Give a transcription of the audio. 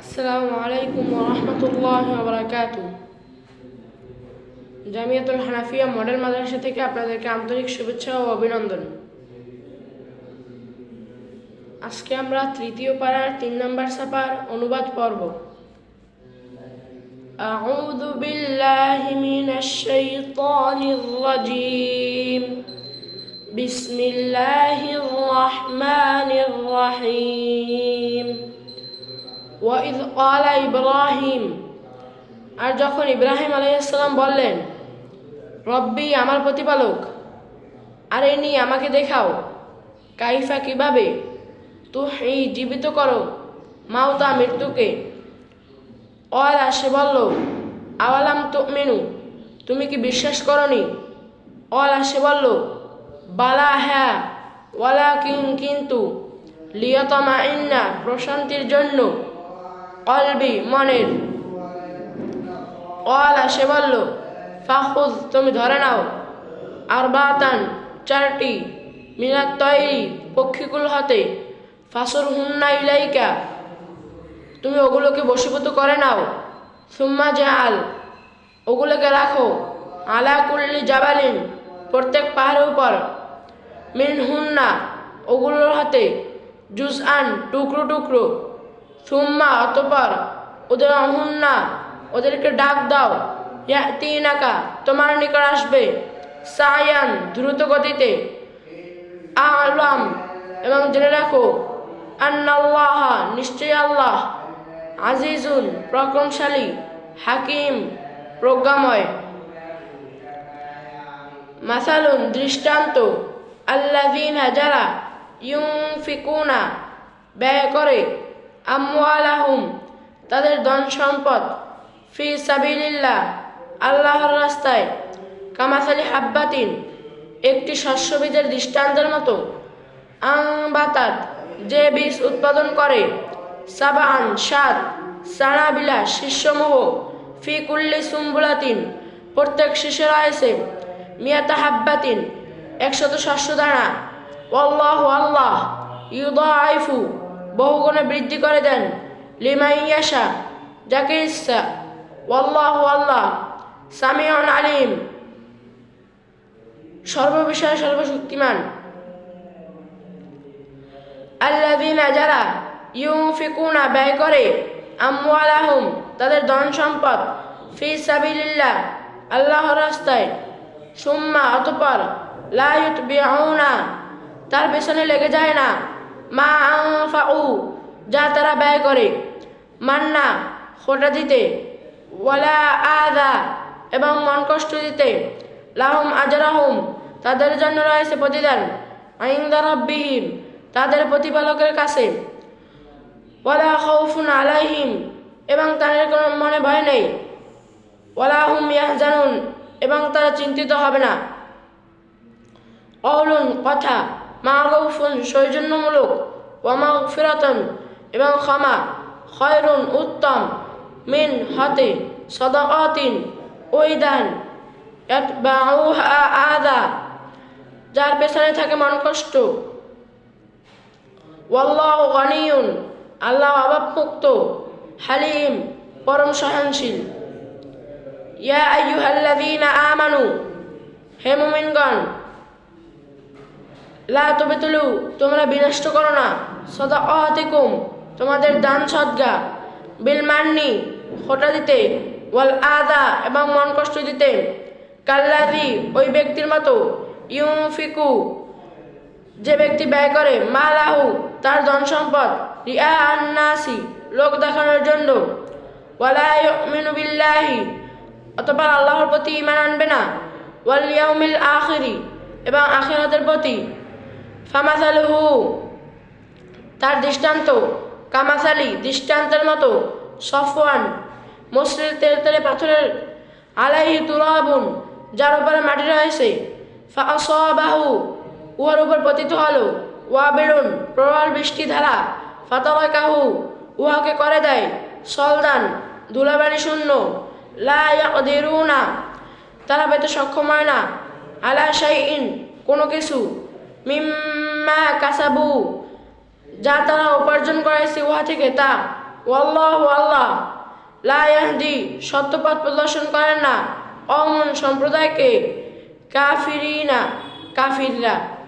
আসসালামু আলাইকুম রহমতুল্লাহ বারাকাত জামিয়াতুল হানাফিয়া মডেল মাদ্রাসা থেকে আপনাদেরকে আন্তরিক শুভেচ্ছা ও অভিনন্দন আজকে আমরা তৃতীয় পাড়ার তিন নম্বর সাপার অনুবাদ পর্ব أعوذ بالله من الشيطان الرجيم بسم الله الرحمن الرحيم ওয়াইদ ইব্রাহিম। আর যখন ইব্রাহিম আলাইসাল্লাম বললেন, রব্বি আমার প্রতিপালক, আর এই নিয়ে আমাকে দেখাও, কাইফা কীভাবে তু এই জীবিত করো, মাওতা মৃত্যুকে? অলা সে বলল, আওয়ালাম তো মেনু তুমি কি বিশ্বাস করনি? অলা সে বলল, বালা হ্যাঁ ওয়ালা কিন্তু লিয়তমা ইন্না প্রশান্তির জন্য কলবি মনের। অলা সে বলল ফাহুদ তুমি ধরে নাও। আর বাতান চারটি। মিনার তৈরি পক্ষীকুল হতে। ফাসুর হুন্না ইলাইকা, তুমি ওগুলোকে বশীভূত করে নাও। সুম্মা জাল ওগুলোকে রাখো। আলা কুল্লি জাবালিন, প্রত্যেক পাহাড়ের উপর। মিন হুন্না, ওগুলোর হাতে। জুস আন টুকরো টুকরো। সুম্মা অতপর, ওদের অহুন্না, ওদেরকে ডাক দাও। ইয়াতিনাকা, তোমার নিকট আসবে। সায়ান দ্রুত গতিতে আলাম, এবং জেনে রাখো, আন্নাল্লাহ নিশ্চয় আল্লাহ। আজিজুন প্রকমশালী হাকিম, প্রজ্ঞাময়। মাসালুন, দৃষ্টান্ত। আল্লাযীনা যারা ইউনফিকুনা, ব্যয় করে। আমওয়ালাহুম, তাদের ধন সম্পদ, ফি সাবিলিল্লাহ, আল্লাহর রাস্তায়, কামাসালি হাব্বাতিন, একটি শস্য বীজের দৃষ্টান্তের মতো। আংবাতাত যে বীজ উৎপাদন করে সাবান সাত সানাবিলা শিষ্যমোহ ফি কুল্লি সুম্বুলাতিন, প্রত্যেক শিশু রয়েছে মিয়াতা হাব্বাতিন, একশত শস্য দানা। আল্লাহ আল্লাহ ইউদাইফু। বহুগুণে বৃদ্ধি করে দেন। লিমাইয়াশা যাকে ইচ্ছা। ওয়াল্লাহ আল্লাহ, সামিউন আলিম। সর্ববিষয়ে সর্বশক্তিমান। আল্লাযীনা, যারা ইউনফিকুনা, ব্যয় করে, আমওয়ালাহুম, তাদের ধন সম্পদ, ফি সাবিলিল্লাহ, আল্লাহর রাস্তায়, সুম্মা, অতপর লা ইউতবিউনা, তার পেছনে লেগে যায় না। মা আনফাউ, যা তারা ব্যয় করে। মান্না, খোটা দিতে। ওয়ালা আদা, এবং মন কষ্ট দিতে। লাহুম আজরাহুম, তাদের জন্য রয়েছে প্রতিদান। আইন্দা রব্বিহিম, তাদের প্রতিপালকের কাছে। ওয়ালা খৌফুন আলাইহিম, এবং তাদের কোনো মনে ভয় নেই। ওয়ালা হুম ইয়াহজানুন, এবং তারা চিন্তিত হবে না। অহলুন কথা। মা গৌফুন সৌজন্যমূলক ওয়ামা ফিরতন এবং ক্ষমা খয়রুন উত্তম মিন হতে সদকাতিন ওই দান আদা। যার পেছনে থাকে মন কষ্ট। ওয়াল্লাহ গনিয়ুন, আল্লাহ অভাবমুক্ত, হালিম পরম সহনশীল ইয়া আইয়ুহাল্লাযীনা আমানু, হে মুমিনগণ লা তোমরা বিনষ্ট করো না। সদা অহতিকুম তোমাদের দান সদ্গা। বিল মান্নি হোটা দিতে। ওয়াল আদা, এবং মন কষ্ট দিতে। কাল্লাদি ওই ব্যক্তির মতো। ইউফিকু যে ব্যক্তি ব্যয় করে। মা লাহু তার ধন সম্পদ। রিয়া আন্নাসি, লোক দেখানোর জন্য। ওয়ালা ইউমিনু বিল্লাহি, অতপর আল্লাহর প্রতি ইমান আনবে না। ওয়াল ইয়াউমিল আখিরি, এবং আখিরাতের প্রতি ফামাসালুহু, তার দৃষ্টান্ত, কামাসালি দৃষ্টান্তের মতো, সফওয়ান মসলিল তেল তেলে পাথরের আলাইহি তুরাবুন, যার উপরে মাটি রয়েছে। ফাসাবাহু উহার উপর পতিত হলো, ওয়াবিলুন, প্রবল বৃষ্টি ধারা। ফাতাওয়াকাহু উহাকে করে দেয়, সলদান ধুলাবাড়ি শূন্য। লা ইয়াকদিরুনা, তারা পেতে সক্ষম হয় না। আলা শাইইন, কোনো কিছু মিম্মা কাসাবু, যা তারা উপার্জন করেছে উহা থেকে তা। ওয়াল্লাহ আল্লাহ। লা ইয়াহদি, সত্যপথ প্রদর্শন করেন না। অমন সম্প্রদায়কে কাফিরিনা, কাফিররা।